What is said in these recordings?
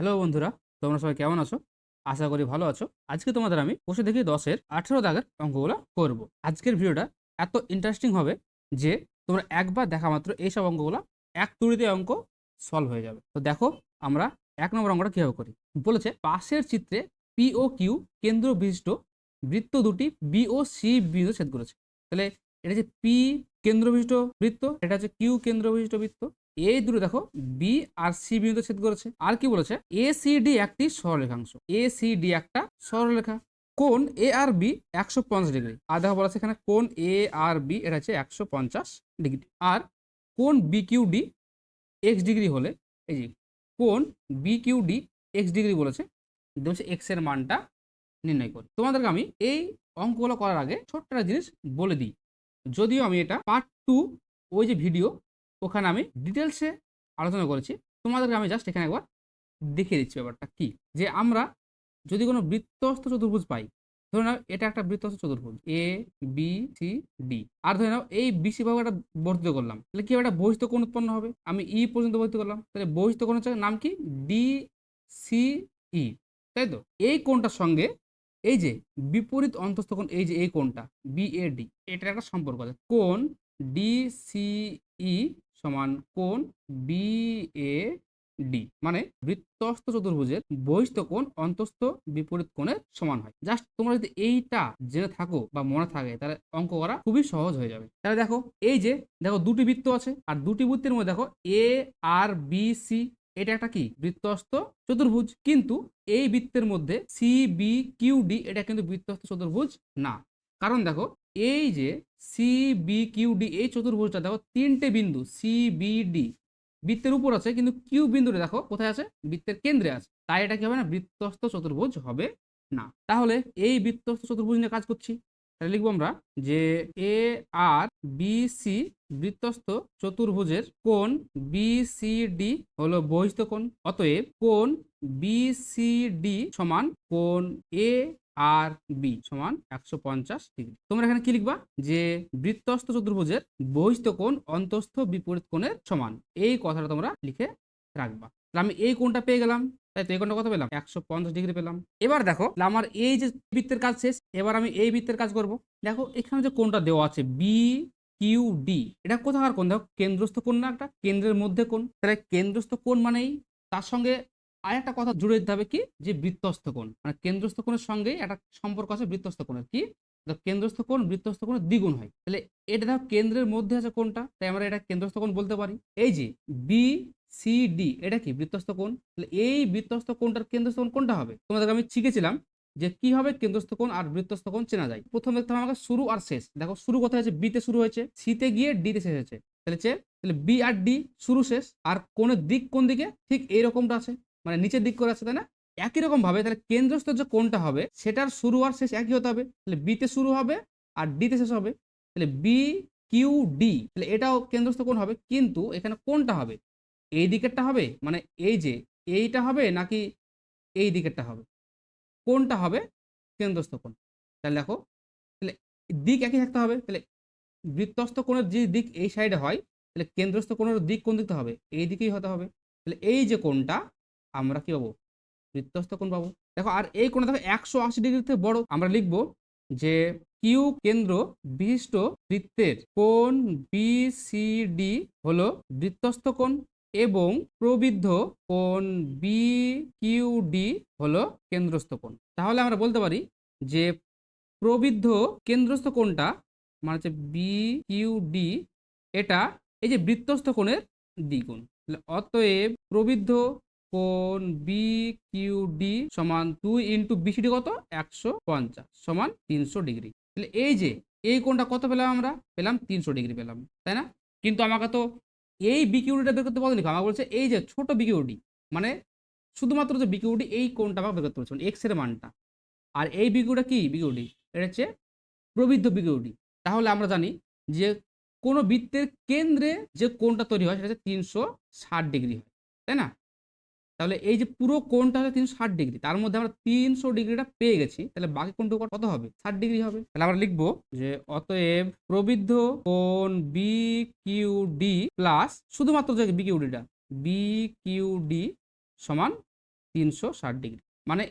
Hello বন্ধুরা, তোমরা সবাই কেমন আছো? আশা করি ভালো আছো। আজকে তোমাদের আমি বসে দেখি দশের আঠেরো দাগের অঙ্কগুলো করব। আজকের ভিডিওটা এত ইন্টারেস্টিং হবে যে তোমরা একবার দেখা মাত্র এইসব অঙ্কগুলো এক তুড়িতে অঙ্ক সলভ হয়ে যাবে। তো দেখো, আমরা এক নম্বর অঙ্কটা কীভাবে করি? বলেছে পাশের চিত্রে পি ও কিউ কেন্দ্র বিশিষ্ট বৃত্ত দুটি বি ও সি বিন্দু ছেদ করেছে। তাহলে এটা হচ্ছে পি কেন্দ্র বিশিষ্ট বৃত্ত, এটা হচ্ছে কিউ কেন্দ্র বিশিষ্ট বৃত্ত। এই দুটো দেখো বি আর সি বিন্দু ছেদ করেছে। আর কি বলেছে? এ সি ডি একটি সরলরেখাংশ। এ সি ডি একটা সরলরেখা। কোন এ আর বি একশো পঞ্চাশ ডিগ্রি। আর দেখো বলেছে এখানে কোন এ আর বি এটা হচ্ছে একশো পঞ্চাশ ডিগ্রি। আর কোন B Q D X degree হলে, এই যে কোন B Q D X degree বলেছে বলছে এক্সের মানটা নির্ণয় করি। তোমাদেরকে আমি এই অঙ্কগুলো করার আগে ছোট্ট একটা জিনিস বলে দিই। যদিও আমি এটা পার্ট টু ওই যে ভিডিও ওখানে আমি ডিটেলসে আলোচনা করেছি। তোমাদেরকে আমি জাস্ট এখানে একবার দেখিয়ে দিচ্ছি ব্যাপারটা কি? যে আমরা যদি কোনো বৃত্তস্থ চতুর্ভুজ পাই, ধরে নাও এটা একটা বৃত্তস্থ চতুর্ভুজ এ বি সি ডি আর ধরে নাও এই বিসি ভাবে একটা বর্ধিত করলাম, তাহলে কি একটা বহিষ্ঠ কোণ উৎপন্ন হবে। আমি ই পর্যন্ত বর্ধিত করলাম, তাহলে বহিষ্ঠ কোণ হচ্ছে নাম কি? ডি সি ই তাই তো? এই কোণটার সঙ্গে এই যে বিপরীত অন্তস্থ কোণ, এই যে এই কোণটা বি এ ডি এটার একটা সম্পর্ক আছে। কোণ ডি সি ই সমান কোণ বি এ ডি মানে বৃত্তস্থ চতুর্ভুজের বহিষ্ঠ কোণ অন্তস্থ বিপরীত কোণের সমান হয়। জাস্ট তোমরা যদি এইটা জেনে থাকো বা মনে থাকে, তাহলে অঙ্ক করা খুবই সহজ হয়ে যাবে। তাহলে দেখো, এই যে, দেখো দুটি বৃত্ত আছে, আর দুটি বৃত্তের মধ্যে দেখো এ আর বি সি এটা একটা কি? বৃত্তস্থ চতুর্ভুজ। কিন্তু এই বৃত্তের মধ্যে সি বি কিউ ডি এটা কিন্তু বৃত্তস্থ চতুর্ভুজ না। কারণ দেখো এই যে সি বি কিউ ডি এই চতুর্ভুজটা দেখো, তিনটে বিন্দু সি বি ডি বৃত্তের উপর আছে, কিন্তু কিউ বিন্দুটা দেখো, কোথায় আছে? বৃত্তের কেন্দ্রে আছে। তাই এটা কি হবে না? বৃত্তস্থ চতুর্ভুজ হবে না। তাহলে এই বৃত্তস্থ চতুর্ভুজ নিয়ে কাজ করছি। তাহলে লিখব আমরা যে এ আর বি সি বৃত্তস্থ চতুর্ভুজের কোণ বি সি ডি হলো বহিস্থ কোণ। অতএব কোণ বি সি ডি সমান কোণ এ আর বি সমান একশো পঞ্চাশ ডিগ্রি। তোমরা এখানে কি লিখবা? যে বৃত্তস্থ চতুর্ভুজের বহিস্থ কোণ অন্তস্থ বিপরীত কোণের সমান। এই কথাটা তোমরা লিখে রাখবা। আমি এই কোণটা পেয়ে গেলাম। তাই তো এই কোণটা কত পেলাম? একশো পঞ্চাশ ডিগ্রি পেলাম। এবার দেখো আমার এই যে বৃত্তের কাজ শেষ, এবার আমি এই বৃত্তের কাজ করব। দেখো, এখানে যে কোণটা দেওয়া আছে বি কিউ ডি এটা কোথাকার কোণ? দেখো, কেন্দ্রস্থ কোণ না একটা? কেন্দ্রের মধ্যে কোণ। তাহলে কেন্দ্রস্থ কোণ মানেই তার সঙ্গে আর একটা কথা জুড়ে দিতে হবে কি? যে বৃত্তস্থ কোণ। মানে কেন্দ্রস্থ কোণের সঙ্গে একটা সম্পর্ক আছে বৃত্তস্থ কোণের। কি? কেন্দ্রস্থ কোণ, বৃত্তস্থ কোণের দ্বিগুণ হয়। তাহলে এটা দেখো কেন্দ্রের মধ্যে আছে কোনটা তাই আমরা এটা কেন্দ্রস্থ কোণ বলতে পারি। এই যে বি সি ডি এটা কি? বৃত্তস্থ কোণ। তাহলে এই বৃত্তস্থ কোণটার কেন্দ্রস্থ কোণ কোনটা হবে? তোমাদেরকে আমি শিখেছিলাম যে কীভাবে কেন্দ্রস্থ কোণ আর বৃত্তস্থ কোণ চেনা যায়। প্রথম দেখতে হবে আমাকে শুরু আর শেষ। দেখো শুরু কোথায় আছে? বিতে শুরু হয়েছে। সিতে গিয়ে ডিতে শেষ হয়েছে। তাহলে তাহলে বি আর ডি শুরু শেষ। আর কোণের দিক কোন দিকে? ঠিক এইরকমটা আছে। মানে নিচের দিক করে আছে, তাই না? একই রকম ভাবে তাহলে কেন্দ্রস্থ যে কোনটা হবে, সেটার শুরু আর শেষ একই হতে হবে। তাহলে বিতে শুরু হবে আর ডিতে শেষ হবে। তাহলে বি কিউ ডি তাহলে এটাও কেন্দ্রস্থ কোন হবে, কিন্তু এখানে কোনটা হবে। এই দিকেরটা হবে মানে এই যে এইটা হবে নাকি এই দিকেরটা হবে? কোনটা হবে কেন্দ্রস্থ কোণ। তাহলে দেখো, তাহলে দিক একই থাকতে হবে, তাহলে বৃত্তস্থ কোণের যে দিক এই সাইডে হয়, তাহলে কেন্দ্রস্থ কোণের দিক কোন দিকতে হবে, এই দিকেই হতে হবে। তাহলে এই যে কোণটা আমরা কি পাবো? বৃত্তস্থ কোণ পাবো। দেখো, আর এই কোণটা দেখো একশো আশি ডিগ্রি থেকে বড়। আমরা লিখব যে কিউ কেন্দ্র বিশিষ্ট বৃত্তের কোণ বি সি ডি হলো বৃত্তস্থ কোণ এবং প্রবৃদ্ধ কোণ বি কিউ ডি হলো কেন্দ্রস্থ কোণ। তাহলে আমরা বলতে পারি যে প্রবৃদ্ধ কেন্দ্রস্থ কোণটা মানে হচ্ছে বি কিউ ডি এটা এই যে বৃত্তস্থ কোণের দ্বিগুণ। অতএব প্রবৃদ্ধ কোণ বি কিউ ডি সমান দুই ইন্টু বিসিডি কত? একশো পঞ্চাশ সমান তিনশো ডিগ্রি। তাহলে এই যে, এই কোণটা কত পেলাম আমরা? পেলাম তিনশো ডিগ্রি পেলাম, তাই না? কিন্তু আমাকে তো এই বিকিউডিটা বের করতে বলেনি আমাকে বলছে, এই যে ছোট বিকিউডি মানে শুধুমাত্র যে বিকিউডি এই কোণটা আমাকে বের করতে বলছে মানে এক্সের মানটা। আর এই বিকিউটা কি? বিকিউডি এটা হচ্ছে প্রবৃদ্ধ বিকিউডি তাহলে আমরা জানি যে কোনো বৃত্তের কেন্দ্রে যে কোণটা তৈরি হয়, সেটা হচ্ছে তিনশো ষাট ডিগ্রি হয়, তাই না? তাহলে এই যে পুরো কোণটা হচ্ছে তিনশো ষাট ডিগ্রি, তার মধ্যে আমরা তিনশো ডিগ্রিটা পেয়ে গেছি, তাহলে বাকি কোণটুকু কত হবে? ষাট ডিগ্রি হবে। তাহলে আমরা লিখব যে অতএব প্রবৃদ্ধ কোণ বি কিউ ডি প্লাস শুধুমাত্র যে বি কিউ ডিটা বি কিউ ডি সমান তিনশো ষাট ডিগ্রি। মানে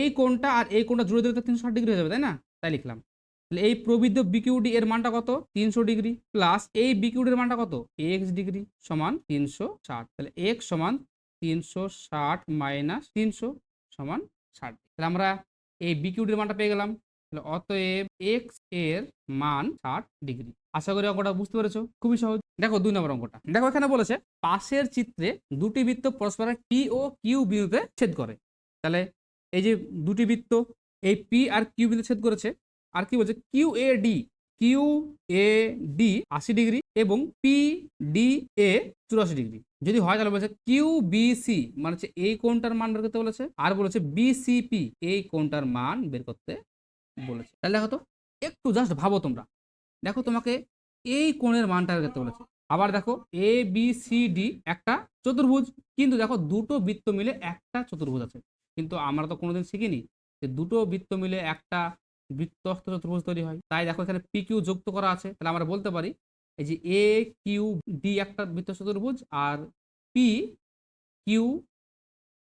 এই কোণটা আর এই কোণটা জুড়ে দিলে তো তিনশো ষাট ডিগ্রি হয়ে যাবে, তাই না? তাই লিখলাম। তাহলে এই প্রবৃদ্ধ বিকিউডি এর মানটা কত? তিনশো ডিগ্রি প্লাস এই বিকিউডির মানটা কত? এক্স ডিগ্রি সমান তিনশো ষাট। তাহলে এক্স সমান তিনশো ষাট মাইনাস তিনশো সমান ষাট। তাহলে আমরা এই বিকিউডির মানটা পেয়ে গেলাম। তাহলে অতএব এক্সের মান ষাট ডিগ্রি। আশা করি অঙ্কটা বুঝতে পেরেছ। খুবই সহজ। দেখো দুই নম্বর অঙ্কটা। দেখো এখানে বলেছে, পাশের চিত্রে দুটি বৃত্ত পরস্পরের পি ও কিউ বিন্দুতে ছেদ করে। তাহলে এই যে দুটি বৃত্ত, এই পি আর কিউ বিন্দু ছেদ করেছে। আর কি বলছে? Q A D Q A D আশি ডিগ্রি এবং পি ডি এ চুরাশি ডিগ্রি। যদি হয় তাহলে বলেছে কিউ বি সি মানে হচ্ছে এই কোনটার মান বের করতে বলেছে, আর বলেছে বিসিপি এই কোনটার মান বের করতে বলেছে। তাহলে দেখো তো, একটু জাস্ট ভাবো তোমরা। দেখো তোমাকে এই কোণের মানটা বের করতে বলেছে। আবার দেখো এ বি সি ডি একটা চতুর্ভুজ, কিন্তু দেখো দুটো বৃত্ত মিলে একটা চতুর্ভুজ আছে। কিন্তু আমরা তো কোনোদিন শিখিনি যে দুটো বৃত্ত মিলে একটা বৃত্তস্থ চতুর্ভুজ তৈরি হয়। তাই দেখো এখানে পি কিউ যুক্ত করা আছে। তাহলে আমরা বলতে পারি, এই যে এ কিউ ডি একটা বৃত্ত চতুর্ভুজ আর পি কিউ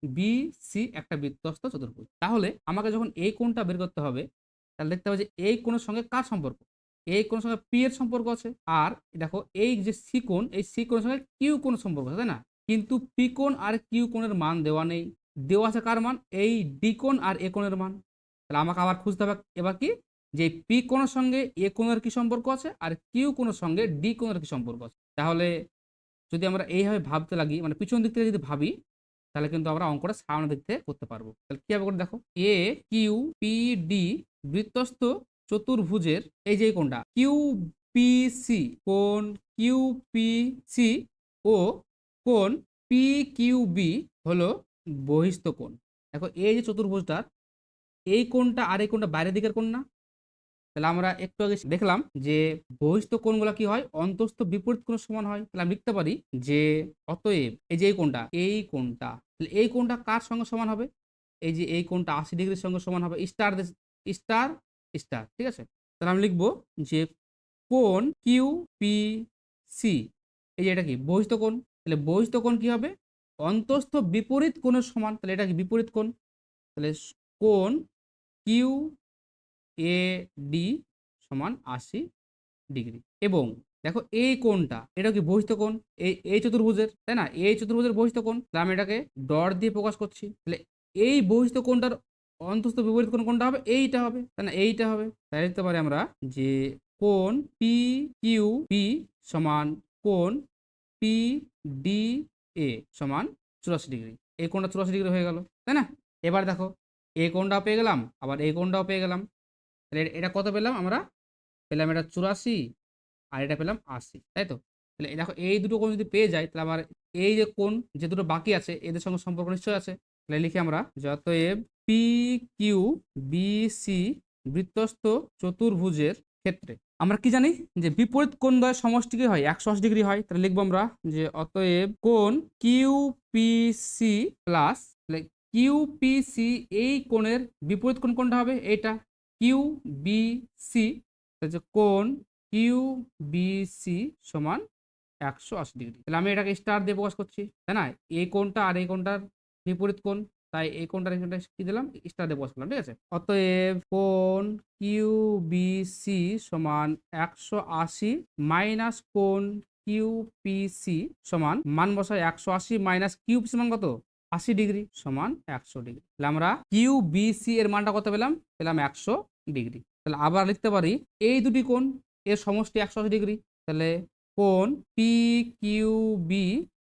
বি সি একটা বৃত্তস্থ চতুর্ভুজ। তাহলে আমাকে যখন এই কোণটা বের করতে হবে, তাহলে দেখতে হবে যে এই কোণের সঙ্গে কার সম্পর্ক? এই কোণের সঙ্গে পি এর সম্পর্ক আছে আর দেখো এই যে সি কোণ, এই সি কোণের সঙ্গে কিউ কোণের সম্পর্ক আছে, তাই না? কিন্তু পি কোণ আর কিউ কোণের মান দেওয়া নেই। দেওয়া আছে কার মান? এই ডি কোণ আর এ কোণের মান। তাহলে আমাকে আবার খুঁজতে হবে এবার কি? যে পি কোণের সঙ্গে এ কোণের কি সম্পর্ক আছে আর কিউ কোণের সঙ্গে ডি কোণের কি সম্পর্ক আছে? তাহলে যদি আমরা এইভাবে ভাবতে লাগি মানে পিছন দিক থেকে যদি ভাবি, তাহলে কিন্তু আমরা অঙ্কটা সামনের দিক থেকে করতে পারব। তাহলে কি হবে করে দেখো? এ কিউ পি ডি বৃত্তস্থ চতুর্ভুজের এই যে কোণটা কিউ পি সি কোণ কিউ পি সি ও কোণ পি কিউ বি হলো বহিস্থ কোণ। দেখো এই যে চতুর্ভুজটার এই কোণটা আর এই কোণটা বাইরের দিকের কোণ না। তাহলে আমরা একটু আগে দেখলাম যে বহিস্থ কোণগুলো কি হয়? অন্তস্থ বিপরীত কোণ সমান হয়। তাহলে আমি লিখতে পারি যে অতএব এই যে এই কোণটা এই কোণটা, তাহলে এই কোণটা কার সঙ্গে সমান হবে? এই যে এই কোণটা আশি ডিগ্রির সঙ্গে সমান হবে। স্টার স্টার স্টার, ঠিক আছে? তাহলে আমি লিখব যে কোণ কিউ পি সি এই যে এটা কি? বহিস্থ কোণ। তাহলে বহিস্থ কোণ কি হবে? অন্তস্থ বিপরীত কোণের সমান। তাহলে এটা কি বিপরীত কোণ? তাহলে কোণ কিউ এ ডি সমান আশি ডিগ্রি। এবং দেখো এই কোণটা, এটা কি বহিস্থ কোণ? এই এই চতুর্ভুজের, তাই না? এই চতুর্ভুজের বহিস্থ কোণ। তাহলে আমি এটাকে ডট দিয়ে প্রকাশ করছি। তাহলে এই বহিস্থ কোণটার অন্তস্থ বিপরীত কোণ কোনটা হবে? এইটা হবে, তাই না? এইটা হবে। তাই লিখতে পারি আমরা যে কোণ পি কিউ পি সমান কোণ পি ডি এ সমান চুরাশি ডিগ্রি। এই কোণটা চুরাশি ডিগ্রি হয়ে গেল, তাই না? এবার দেখো এই কোণটাও পেয়ে গেলাম? আবার এই কোণটাও পেয়ে গেলাম। তাহলে এটা কত পেলাম আমরা? পেলাম এটা চুরাশি আর এটা পেলাম আশি, তাই তো? তাহলে দেখো এই দুটো কোণ যদি পেয়ে যাই, তাহলে আবার এই যে কোণ, যে দুটো বাকি আছে, এদের সঙ্গে সম্পর্ক নিশ্চয় আছে। তাহলে লিখি আমরা, যতএব পি কিউ বি সি বৃত্তস্থ চতুর্ভুজের ক্ষেত্রে। আমরা কি জানি? যে বিপরীত কোণ দ্বয়ের সমষ্টি কি হয়? একশো আশি ডিগ্রি হয়। তাহলে লিখব আমরা যে অতএব কোণ Q P C plus Q P C এই কোণের বিপরীত কোণ কোনটা হবে? এটা কিউ বি সি যে কোণ কিউ বি সি সমান একশো আশি ডিগ্রি। তাহলে আমি এটাকে স্টার দিয়ে প্রকাশ করছি, তাই না? এই কোণটা আর এই কোণটার বিপরীত কোণ, তাই এই কোণটার এখানটা কি দিলাম? স্টার দিয়ে প্রকাশ করলাম, ঠিক আছে? অতএব কোণ কিউ বি সি সমান একশো আশি মাইনাস কোণ কিউ পি সি সমান, মান বসায় একশো আশি মাইনাস কিউ পি সমান কত? আশি ডিগ্রি সমান একশো ডিগ্রি। তাহলে আমরা কিউ বি সি এর মানটা কত পেলাম? পেলাম একশো ডিগ্রি। তাহলে আবার লিখতে পারি এই দুটি কোণ এর সমষ্টি একশো আশি ডিগ্রি। তাহলে কোণ পি কিউ বি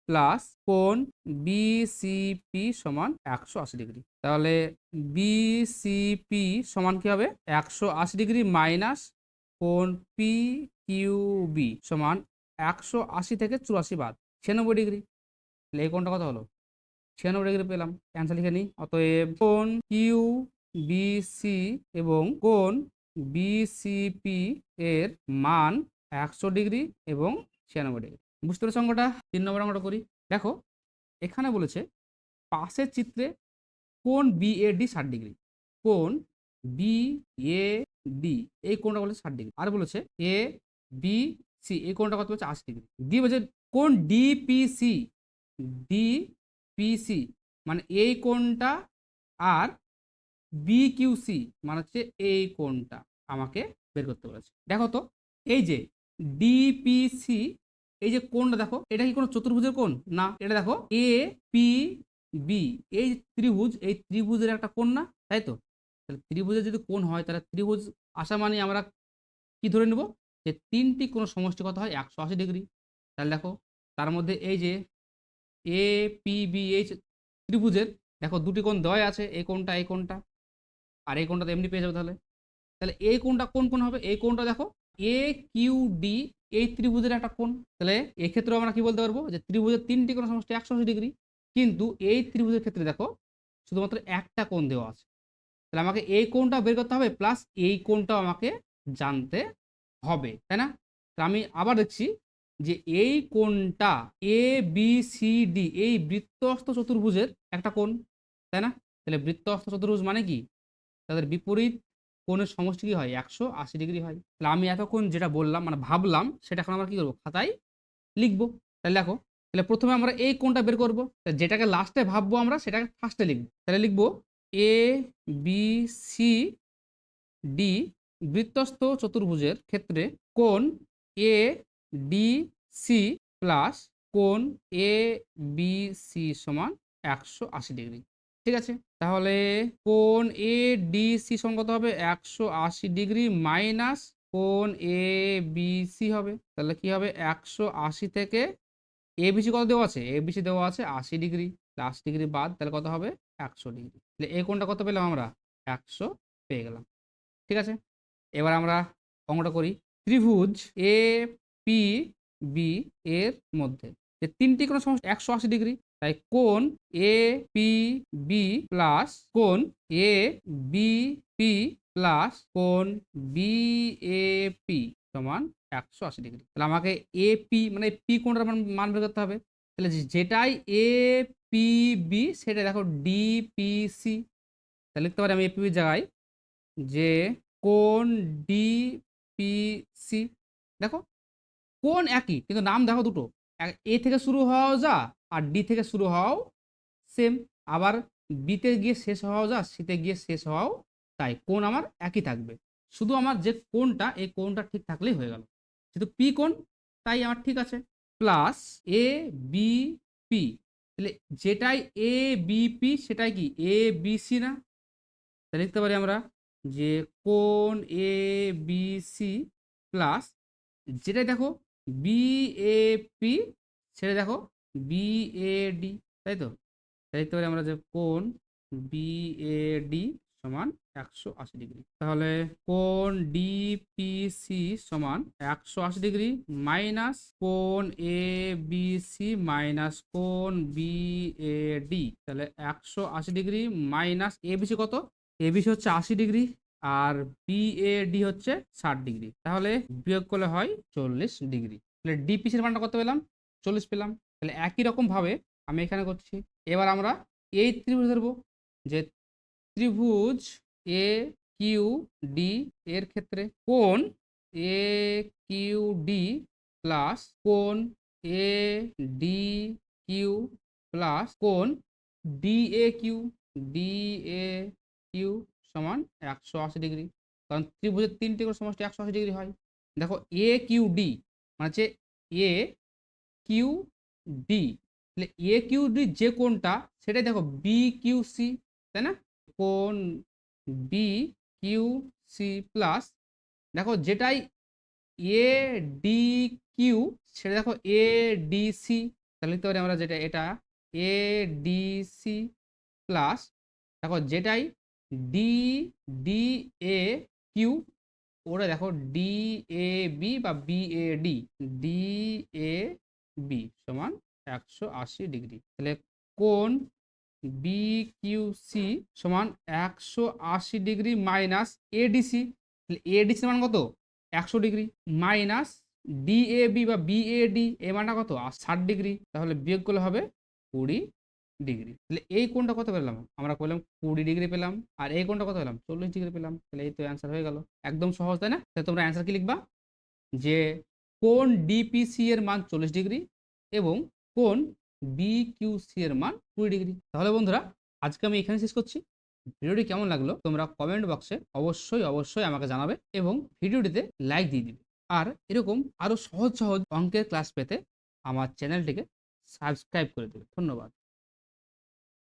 প্লাস কোণ বি সি পি সমান একশো আশি ডিগ্রি। তাহলে বি সি পি সমান কি হবে? একশো আশি ডিগ্রি মাইনাস কোণ পি কিউ বি সমান একশো আশি থেকে চুরাশি বাদ। ছিয়ানব্বই ডিগ্রি। তাহলে এই কোণটা কত হলো? ছিয়ানব্বই ডিগ্রি পেলাম। অ্যান্সার লিখে নিই। অতএব কোন কিউ বি সি এবং কোণ বিসিপি এর মান একশো ডিগ্রি এবং ছিয়ানব্বই ডিগ্রি। বুঝতে পেরেছ অঙ্কটা? তিন নম্বর অঙ্কটা করি। দেখো, এখানে বলেছে পাশের চিত্রে কোন বি এ ডি ষাট ডিগ্রি। কোন বি এ ডি এই কোনটা বলেছে ষাট ডিগ্রি। আর বলেছে এ বি সি এই কোনটা কত বলছে আশি ডিগ্রি। ডি বলছে কোণ ডিপিসি ডিপিসি মানে এই কোণটা আর বি কিউ মানে হচ্ছে এই কোণটা আমাকে বের করতে বলেছে। দেখো তো, এই যে ডিপিসি এই যে কোণটা দেখো, এটা কি কোনো চতুর্ভুজের কোণ? না, এটা দেখো এ পি বি এই ত্রিভুজ, এই ত্রিভুজের একটা কোণ না, তাই তো? তাহলে ত্রিভুজের যদি কোণ হয়, তাহলে ত্রিভুজ আসা মানে আমরা কি ধরে নেব? যে তিনটি কোনো সমষ্টি কত হয় একশো আশি ডিগ্রি। তাহলে দেখো, তার মধ্যে এই যে এ পি বি এই যে ত্রিভুজের, দেখো দুটি কোণ দেওয়াই আছে এই কোণটা এই কোণটা, আর এই কোণটা তো এমনি পেয়ে যাবে তাহলে। তাহলে এই কোণটা কোন কোণ হবে? এই কোণটা দেখো এ কিউ ডি এই ত্রিভুজের একটা কোণ। তাহলে এক্ষেত্রেও আমরা কি বলতে পারব? যে ত্রিভুজের তিনটি কোণ সমষ্টি একশো আশি ডিগ্রি, কিন্তু এই ত্রিভুজের ক্ষেত্রে দেখো, শুধুমাত্র একটা কোণ দেওয়া আছে। তাহলে আমাকে এই কোণটা বের করতে হবে, প্লাস এই কোণটাও আমাকে জানতে হবে, তাই না? তাহলে আমি আবার দেখছি যে এই কোণটা এ বি সি ডি এই বৃত্তস্থ চতুর্ভুজের একটা কোণ, তাই না? তাহলে বৃত্তস্থ চতুর্ভুজ মানে কি? তাদের বিপরীত কোণের সমষ্টি কি হয়? একশো আশি ডিগ্রি হয়। তাহলে আমি এতক্ষণ যেটা বললাম মানে ভাবলাম, সেটা এখন আমরা কী করব? খাতায় লিখব। তাহলে দেখো, তাহলে প্রথমে আমরা এই কোণটা বের করব। যেটাকে লাস্টে ভাববো আমরা, সেটাকে ফার্স্টে লিখব। তাহলে লিখব এ বি সি ডি বৃত্তস্থ চতুর্ভুজের ক্ষেত্রে কোণ এ ডি সি প্লাস কোণ এ বি সি সমান একশো আশি ডিগ্রি ঠিক আছে? তাহলে কোণ এ ডি সি সমান কত হবে? একশো আশি ডিগ্রি মাইনাস কোণ এ বি সি হবে। তাহলে কি হবে? একশো আশি থেকে এ বিসি কত দেওয়া আছে? এ বিসি দেওয়া আছে আশি ডিগ্রি আশি ডিগ্রি বাদ, তাহলে কত হবে? একশো ডিগ্রি তাহলে এই কোণটা কত পেলাম আমরা? একশো পেয়ে গেলাম। ঠিক আছে? এবার আমরা অঙ্কটা করি। ত্রিভুজ এ পি বি এর মধ্যে। যে তিনটি কোনো সমস্যা একশো আশি ডিগ্রি, তাই কোণ এ পি বি প্লাস কোণ এ বি পি প্লাস কোণ বি এ পি সমান একশো আশি ডিগ্রি। তাহলে আমাকে এ পি মানে পি কোণটার মান মান বের করতে হবে। তাহলে যেটাই এ পি বি সেটা দেখো ডি পি সি তাহলে লিখতে পারি আমি এ পি জায়গায় যে কোন ডি পি সি দেখো কোন একই? কিন্তু নাম দেখো দুটো। এ থেকে শুরু হওয়াও যা, আর ডি থেকে শুরু হওয়াও সেম আবার বিতে গিয়ে শেষ হওয়াও যা, সিতে গিয়ে শেষ হওয়াও তাই। কোন আমার একই থাকবে। শুধু আমার যে কোনটা, এই কোনটা ঠিক থাকলেই হয়ে গেল। যেহেতু পি কোন, তাই আমার ঠিক আছে। Plus A, B, P. তাহলে যেটাই এ, বি, পি, সেটাই কি? এ, বি, সি না? তাহলে লিখতে পারি আমরা যে কোন এ, বি, সি, প্লাস যেটাই দেখো বি এ পি সেটা দেখো বি এ ডি তাই তো? তাই পারি আমরা যে কোন বি এ ডি সমান একশো আশি ডিগ্রি। তাহলে কোন ডিপিসি সমান একশো আশি ডিগ্রি মাইনাস কোন এ বি সি মাইনাস কোন বি এ ডি তাহলে একশো আশি degree minus A B C কত? এবিসি হচ্ছে আশি ডিগ্রি। আর বিএডি হচ্ছে ষাট ডিগ্রি। তাহলে বিয়োগ করলে হয় চল্লিশ ডিগ্রি। তাহলে ডিপিসির মানটা কত পেলাম? চল্লিশ পেলাম। তাহলে একই রকমভাবে আমি এখানে করছি। এবার আমরা এই ত্রিভুজ ধরবো, যে ত্রিভুজ এ কিউ ডি এর ক্ষেত্রে কোন এ কিউ ডি প্লাস কোন এ ডি কিউ প্লাস কোন D A Q D A Q সমান একশো আশি ডিগ্রি। কারণ ত্রিভুজের তিনটি করে সমষ্টি একশো আশি ডিগ্রি হয়। দেখো এ কিউ ডি মানে হচ্ছে এ কিউ ডি তাহলে এ কিউ ডি যে কোনটা সেটাই দেখো বি কিউ সি তাই না? কোন বি কিউ সি প্লাস দেখো, যেটাই এ ডি কিউ সেটা দেখো এ ডি সি তাহলে লিখতে পারি আমরা যেটা, এটা এ ডি সি প্লাস দেখো, যেটাই ডি ডি এ কিউ ওটা দেখো ডি এ বি বা B A D D A B সমান একশো আশি ডিগ্রি। তাহলে কোন বি কিউ সি সমান একশো আশি ডিগ্রি মাইনাস এডিসি তাহলে এডিসি মান কত? একশো ডিগ্রি মাইনাস ডিএবি বা বিএডি এ মানটা কত? ষাট ডিগ্রি। তাহলে বিয়োগ করলে হবে কুড়ি ডিগ্রি। তাহলে এই কোনটা কত পেলাম? আমরা পেলাম কুড়ি ডিগ্রি পেলাম, আর এই কোনটা কত পেলাম? চল্লিশ ডিগ্রি পেলাম। তাহলে এই তো অ্যান্সার হয়ে গেল। একদম সহজ, তাই না? তাহলে তোমরা অ্যান্সার কি লিখবা? যে কোন ডিপিসি এর মান চল্লিশ ডিগ্রি এবং কোন বি কিউ এর মান কুড়ি ডিগ্রি। তাহলে বন্ধুরা, আজকে আমি এখানে শেষ করছি। ভিডিওটি কেমন লাগল তোমরা কমেন্ট বক্সে অবশ্যই অবশ্যই আমাকে জানাবে এবং ভিডিওটিতে লাইক দিয়ে দিবে। আর এরকম আরও সহজ সহজ অঙ্কের ক্লাস পেতে আমার চ্যানেলটিকে সাবস্ক্রাইব করে দেবে। ধন্যবাদ।